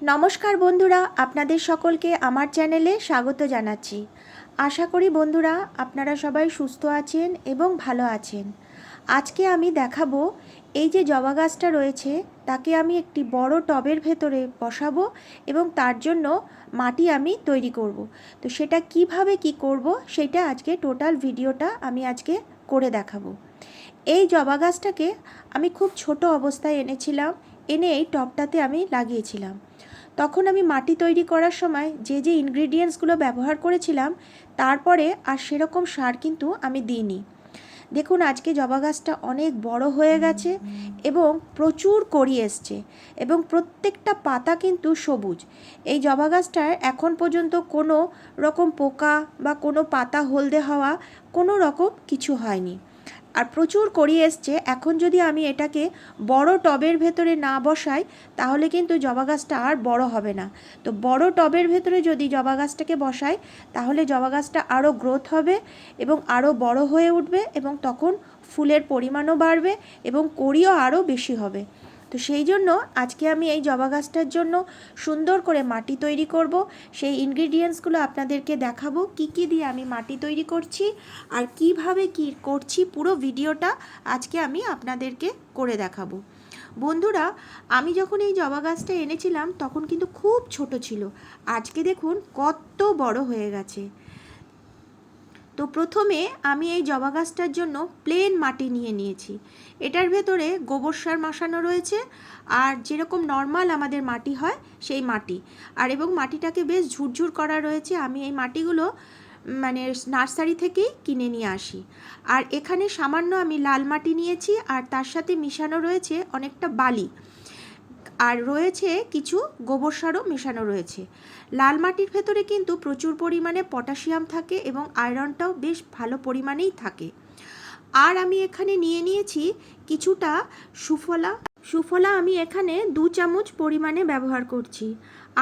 নমস্কার বন্ধুরা, আপনাদের সকলকে আমার চ্যানেলে স্বাগত জানাচ্ছি। আশা করি বন্ধুরা, আপনারা সবাই সুস্থ আছেন এবং ভালো আছেন। আজকে আমি দেখাবো এই যে জবা গাছটা রয়েছে, তাকে আমি একটি বড় টবের ভেতরে বসাবো এবং তার জন্য মাটি আমি তৈরি করব। তো সেটা কীভাবে কি করব, সেটা আজকে টোটাল ভিডিওটা আমি আজকে করে দেখাবো। এই জবা গাছটাকে আমি খুব ছোট অবস্থায় এনেছিলাম, এনে এই টবটাতে আমি লাগিয়েছিলাম। তখন আমি মাটি তৈরি করার সময় যে যে ইনগ্রিডিয়েন্টসগুলো ব্যবহার করেছিলাম, তারপরে আর সেরকম সার কিন্তু আমি দিইনি। দেখুন, আজকে জবা গাছটা অনেক বড় হয়ে গেছে এবং প্রচুর কড়ি এসছে এবং প্রত্যেকটা পাতা কিন্তু সবুজ। এই জবা গাছটার এখন পর্যন্ত কোনো রকম পোকা বা কোনো পাতা হলদে হওয়া কোনো রকম কিছু হয়নি। আর প্রচুর করি এসছে। এখন যদি আমি এটাকে বড় টবের ভেতরে না বসাই, তাহলে কিন্তু জবা গাছটা আর বড় হবে না। তো বড় টবের ভেতরে যদি জবা গাছটাকে বসাই, তাহলে জবা গাছটা আরও গ্রোথ হবে এবং আরও বড় হয়ে উঠবে এবং তখন ফুলের পরিমাণও বাড়বে এবং করিও আরও বেশি হবে। তো সেই জন্য আজকে আমি এই জবা গাছটার জন্য সুন্দর করে মাটি তৈরি করব। সেই ইনগ্রিডিয়েন্টসগুলো আপনাদেরকে দেখাবো, কি কি দিয়ে আমি মাটি তৈরি করছি আর কীভাবে কি করছি পুরো ভিডিওটা আজকে আমি আপনাদেরকে করে দেখাবো। বন্ধুরা, আমি যখন এই জবা গাছটা এনেছিলাম তখন কিন্তু খুব ছোট ছিল। আজকে দেখুন কত বড় হয়ে গেছে। তো প্রথমে আমি এই জবা গাছটার জন্য প্লেন মাটি নিয়ে নিয়েছি। এটার ভেতরে গোবর সার মাসানো রয়েছে আর যেরকম নর্মাল আমাদের মাটি হয় সেই মাটি। আর এবং মাটিটাকে বেশ ঝুরঝুর করা রয়েছে। আমি এই মাটিগুলো মানে নার্সারি থেকেই কিনে নিয়ে আসি। আর এখানে সামান্য আমি লাল মাটি নিয়েছি আর তার সাথে মিশানো রয়েছে অনেকটা বালি। আর রয়েছে কিছু গোবর সারও মেশানো রয়েছে। লাল মাটির ভেতরে কিন্তু প্রচুর পরিমাণে পটাশিয়াম থাকে এবং আয়রনটাও বেশ ভালো পরিমাণেই থাকে। আর আমি এখানে নিয়ে নিয়েছি কিছুটা সুফলা। সুফলা আমি এখানে দু চামচ পরিমাণে ব্যবহার করছি।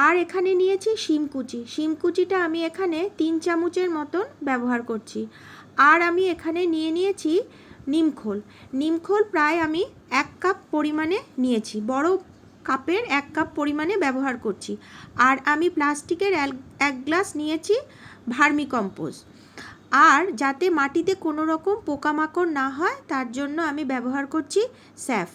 আর এখানে নিয়েছি শিমকুচি শিমকুচিটা আমি এখানে তিন চামচের মতন ব্যবহার করছি। আর আমি এখানে নিয়ে নিয়েছি নিমখোল। নিমখোল প্রায় আমি এক কাপ পরিমাণে নিয়েছি। বড় কাপের এক কাপ পরিমাণে ব্যবহার করছি। আর আমি প্লাস্টিকের এক গ্লাস নিয়েছি ভার্মি কম্পোস্ট আর যাতে মাটিতে কোনো রকম পোকামাকড় না হয়, তার জন্য আমি ব্যবহার করছি স্যাফ।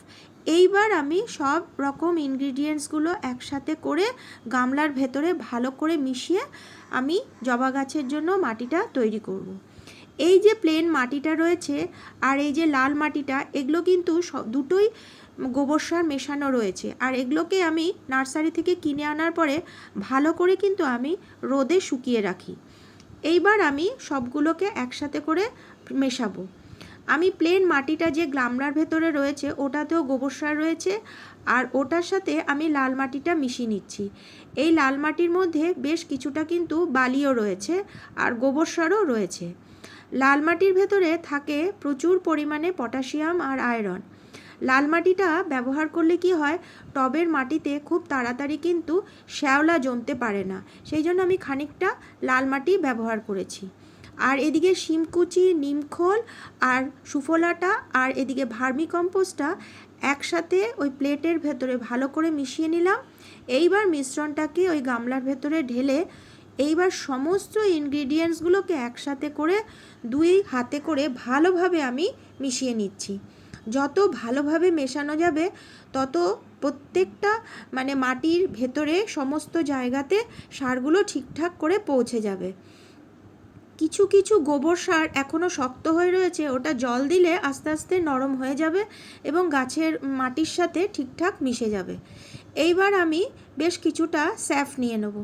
এইবার আমি সব রকম ইনগ্রিডিয়েন্টসগুলো একসাথে করে গামলার ভেতরে ভালো করে মিশিয়ে আমি জবা গাছের জন্য মাটিটা তৈরি করব। এই যে প্লেন মাটিটা রয়েছে আর এই যে লাল মাটিটা, এগুলো কিন্তু সব দুটোই গোবর সার মেশানো রয়েছে। আর এগুলোকে আমি নার্সারি থেকে কিনে আনার পরে ভালো করে কিন্তু আমি রোদে শুকিয়ে রাখি। এইবার আমি সবগুলোকে একসাথে করে মেশাবো। আমি প্লেন মাটিটা যে গ্লামড়ার ভেতরে রয়েছে, ওটাতেও গোবর সার রয়েছে আর ওটার সাথে আমি লাল মাটিটা মিশিয়ে নিচ্ছি। এই লাল মাটির মধ্যে বেশ কিছুটা কিন্তু বালিও রয়েছে আর গোবর সারও রয়েছে। লাল মাটির ভেতরে থাকে প্রচুর পরিমাণে পটাশিয়াম আর আয়রন। লাল মাটিটা ব্যবহার করলে কি হয়, টবের মাটিতে খুব তাড়াতাড়ি কিন্তু শ্যাওলা জমতে পারে না। সেই জন্য আমি খানিকটা লাল মাটি ব্যবহার করেছি। আর এদিকে শিমকুচি, নিমখোল আর সুফলাটা আর এদিকে ভার্মি কম্পোস্টটা একসাথে ওই প্লেটের ভেতরে ভালো করে মিশিয়ে নিলাম। এইবার মিশ্রণটাকে ওই গামলার ভেতরে ঢেলে এইবার সমস্ত ইনগ্রিডিয়েন্টসগুলোকে একসাথে করে দুই হাতে করে ভালোভাবে আমি মিশিয়ে নিচ্ছি। যত ভালোভাবে মেশানো যাবে, তত প্রত্যেকটা মানে মাটির ভেতরে সমস্ত জায়গাতে সারগুলো ঠিকঠাক করে পৌঁছে যাবে। কিছু কিছু গোবর সার এখনও শক্ত হয়ে রয়েছে, ওটা জল দিলে আস্তে আস্তে নরম হয়ে যাবে এবং গাছের মাটির সাথে ঠিকঠাক মিশে যাবে। এইবার আমি বেশ কিছুটা স্যাফ নিয়ে নেব।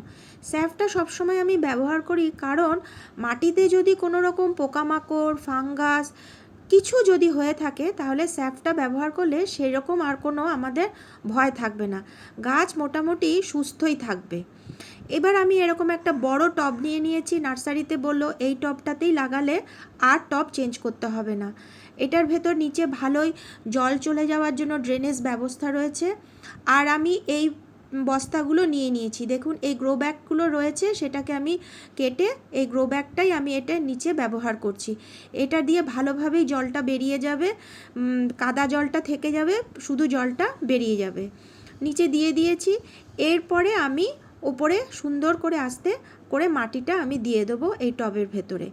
স্যাফটা সবসময় আমি ব্যবহার করি কারণ মাটিতে যদি কোনো রকম পোকামাকড়, ফাঙ্গাস কিছু যদি হয়ে থাকে তাহলে স্যাফটা ব্যবহার করলে সেই রকম আর কোনো আমাদের ভয় থাকবে না। গাছ মোটামুটি সুস্থই থাকবে। এবার আমি এরকম একটা বড় টব নিয়ে নিয়েছি। নার্সারিতে বলল, এই টবটাতেই লাগালে আর টব চেঞ্জ করতে হবে না। এটার ভেতর নিচে ভালোই জল চলে যাওয়ার জন্য ড্রেনেজ ব্যবস্থা রয়েছে। আর আমি এই বস্তাগুলো নিয়ে নিয়েছি। দেখুন, এই গ্রো ব্যাগগুলো রয়েছে, সেটাকে আমি কেটে এই গ্রো ব্যাগটাই আমি এটা নিচে ব্যবহার করছি। এটা দিয়ে ভালোভাবেই জলটা বেরিয়ে যাবে কাদা জলটা থেকে যাবে, শুধু জলটা বেরিয়ে যাবে। নিচে দিয়ে দিয়েছি। এরপরে আমি ওপরে সুন্দর করে আস্তে করে মাটিটা আমি দিয়ে দেবো এই টবের ভেতরে।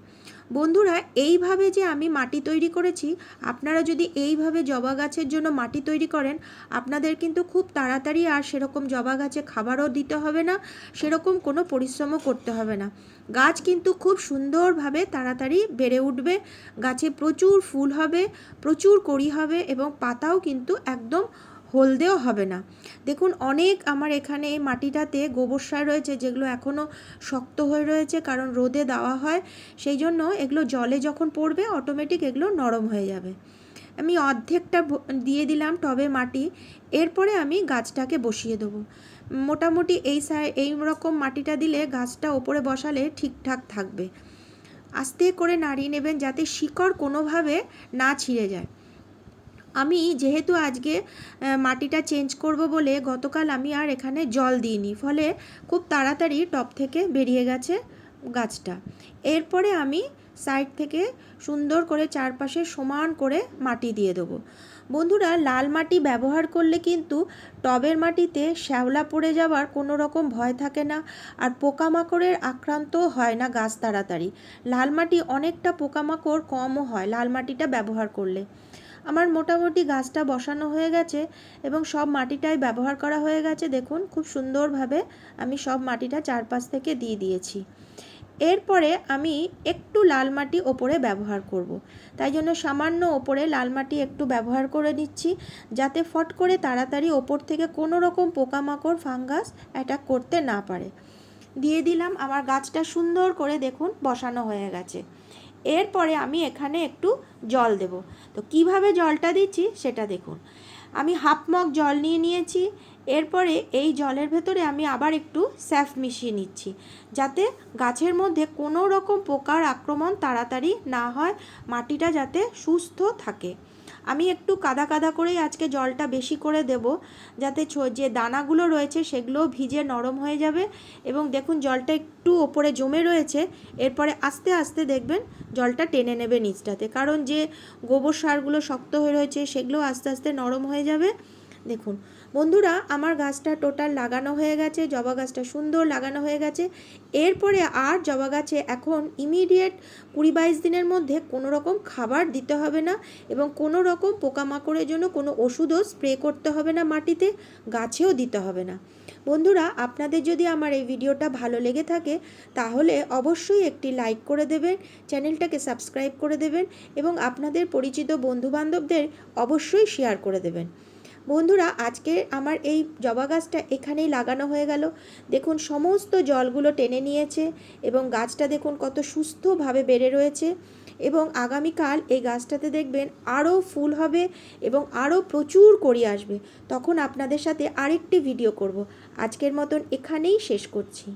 বন্ধুরা, এইভাবে যে আমি মাটি তৈরি করেছি, আপনারা যদি এইভাবে জবা গাছের জন্য মাটি তৈরি করেন, আপনাদের কিন্তু খুব তাড়াতাড়ি আর সেরকম জবা গাছে খাবারও দিতে হবে না, সেরকম কোনো পরিশ্রমও করতে হবে না। গাছ কিন্তু খুব সুন্দরভাবে তাড়াতাড়ি বেড়ে উঠবে, গাছে প্রচুর ফুল হবে, প্রচুর কড়ি হবে এবং পাতাও কিন্তু একদম হলদেও হবে না। দেখুন, অনেক আমার এখানে এই মাটিটাতে গোবর সার রয়েছে, যেগুলো এখনও শক্ত হয়ে রয়েছে, কারণ রোদে দেওয়া হয়। সেই জন্য এগুলো জলে যখন পড়বে অটোমেটিক এগুলো নরম হয়ে যাবে। আমি অর্ধেকটা দিয়ে দিলাম টবে মাটি, এরপরে আমি গাছটাকে বসিয়ে দেবো। মোটামুটি এই সাই এই রকম মাটিটা দিলে গাছটা ওপরে বসালে ঠিকঠাক থাকবে। আস্তে করে নাড়িয়ে নেবেন যাতে শিকড় কোনোভাবে না ছিঁড়ে যায়। আমি যেহেতু আজকে মাটিটা চেঞ্জ করব বলে গতকাল আমি আর এখানে জল দিইনি, ফলে খুব তাড়াতাড়ি টপ থেকে বেরিয়ে গেছে গাছটা। এরপরে আমি সাইড থেকে সুন্দর করে চারপাশে সমান করে মাটি দিয়ে দেবো। বন্ধুরা, লাল মাটি ব্যবহার করলে কিন্তু টবের মাটিতে শ্যাওলা পড়ে যাওয়ার কোনো রকম ভয় থাকে না, আর পোকামাকড়ের আক্রান্তও হয় না গাছ তাড়াতাড়ি। লাল মাটি অনেকটা পোকামাকড় কমও হয়, লাল মাটিটা ব্যবহার করলে। আমার মোটামুটি গাছটা বসানো হয়ে গেছে এবং সব মাটিটাই ব্যবহার করা হয়ে গেছে। দেখুন, খুব সুন্দরভাবে আমি সব মাটিটা চারপাশ থেকে দিয়ে দিয়েছি। এরপরে আমি একটু লাল মাটি ওপরে ব্যবহার করব। তাই জন্য সামান্য ওপরে লাল মাটি একটু ব্যবহার করে নিচ্ছি, যাতে ফট করে তাড়াতাড়ি ওপর থেকে কোনো রকম পোকামাকড়, ফাঙ্গাস অ্যাটাক করতে না পারে। দিয়ে দিলাম, আমার গাছটা সুন্দর করে দেখুন বসানো হয়ে গেছে। এরপরে আমি এখানে একটু জল দেব। তো কীভাবে জলটা দিচ্ছি সেটা দেখুন। আমি হাফ মগ জল নিয়ে নিয়েছি, এরপরে এই জলের ভেতরে আমি আবার একটু স্যাফ মিশিয়ে নিচ্ছি, যাতে গাছের মধ্যে কোনো রকম পোকার আক্রমণ তাড়াতাড়ি না হয়, মাটিটা যাতে সুস্থ থাকে। আমি একটু কাদা কাদা করেই আজকে জলটা বেশি করে দেব, যাতে যে দানাগুলো রয়েছে সেগুলো ভিজে নরম হয়ে যাবে। এবং দেখুন, জলটা একটু ওপরে জমে রয়েছে। এরপরে আস্তে আস্তে দেখবেন, জলটা টেনে নেবে নিচটাতে। কারণ যে গোবর সারগুলো শক্ত হয়ে রয়েছে, সেগুলো আস্তে আস্তে নরম হয়ে যাবে। দেখুন বন্ধুরা, আমার গাছটা টোটাল লাগানো হয়ে গেছে, জবা গাছটা সুন্দর লাগানো হয়ে গেছে। এরপরে আর জবা গাছে এখন ইমিডিয়েট কুড়ি বাইশ দিনের মধ্যে কোনো রকম খাবার দিতে হবে না এবং কোনো রকম পোকামাকড়ের জন্য কোনো ওষুধও স্প্রে করতে হবে না মাটিতে, গাছেও দিতে হবে না। বন্ধুরা, আপনাদের যদি আমার এই ভিডিওটা ভালো লেগে থাকে, তাহলে অবশ্যই একটি লাইক করে দেবেন, চ্যানেলটাকে সাবস্ক্রাইব করে দেবেন এবং আপনাদের পরিচিত বন্ধুবান্ধবদের অবশ্যই শেয়ার করে দেবেন। বন্ধুরা, আজকে আমার এই জবা গাছটা এখানেই লাগানো হয়ে গেল। দেখুন, সমস্ত জলগুলো টেনে নিয়েছে এবং গাছটা দেখুন কত সুস্থভাবে বেড়ে রয়েছে এবং আগামীকাল এই গাছটাতে দেখবেন আরও ফুল হবে এবং আরও প্রচুর করি আসবে। তখন আপনাদের সাথে আরেকটি ভিডিও করব। আজকের মতন এখানেই শেষ করছি।